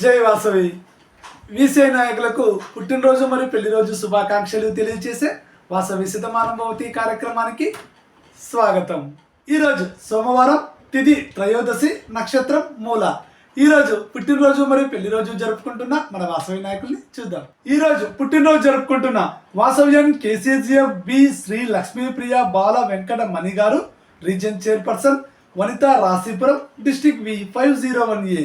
జై వాసవి. వీసీ నాయకులకు పుట్టినరోజు మరియు పెళ్ళిరోజు శుభాకాంక్షలు తెలియజేసే వాసవి శతమానభవతి కార్యక్రమానికి స్వాగతం. ఈరోజు సోమవారం తిథి త్రయోదశి నక్షత్రం మూల. ఈరోజు పుట్టినరోజు మరియు పెళ్ళిరోజు జరుపుకుంటున్న మన వాసవి నాయకుల్ని చూద్దాం. ఈరోజు పుట్టినరోజు జరుపుకుంటున్న వాసవ్యం KCGF B Shri Lakshmipriya Bala Venkata Mani garu region chairperson Vanitha Rasipuram district V five zero one A.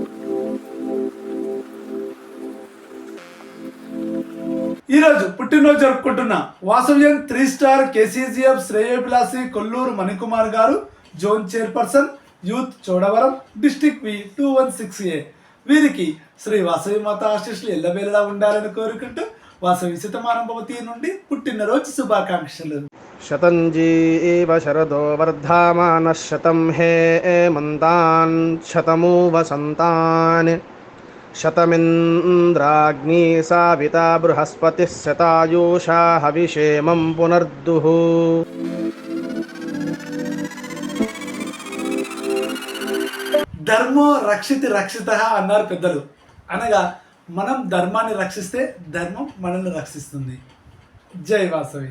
ఈరోజు పుట్టినరోజు జరుపుకుంటున్న వాసవ్యం three star KCGF శ్రేయభిలాసి Kolluru Manikumar garu zone chairperson youth Chodavaram district V two one six A. వీరికి శ్రీ వాసవి మాత ఆశీస్సులు ఎల్లవేళ్ళ ఉండాలని కోరుకుంటూ వాసవి సితమానంభవతి నుండి పుట్టినరోజు శుభాకాంక్షలు. శతంజీ శరదో వర్ధమాన శతం హే మంతాన్ శతమూ వసంతాన్ शतमिन्द्राग्नी साविता बृहस्पतिः शतायुषा हविषेमं पुनर्दुः ధర్మో రక్షితి రక్షిత అన్నారు పెద్దలు అనగా మనం ధర్మాన్ని రక్షిస్తే ధర్మం మనల్ని రక్షిస్తుంది జై వాసవి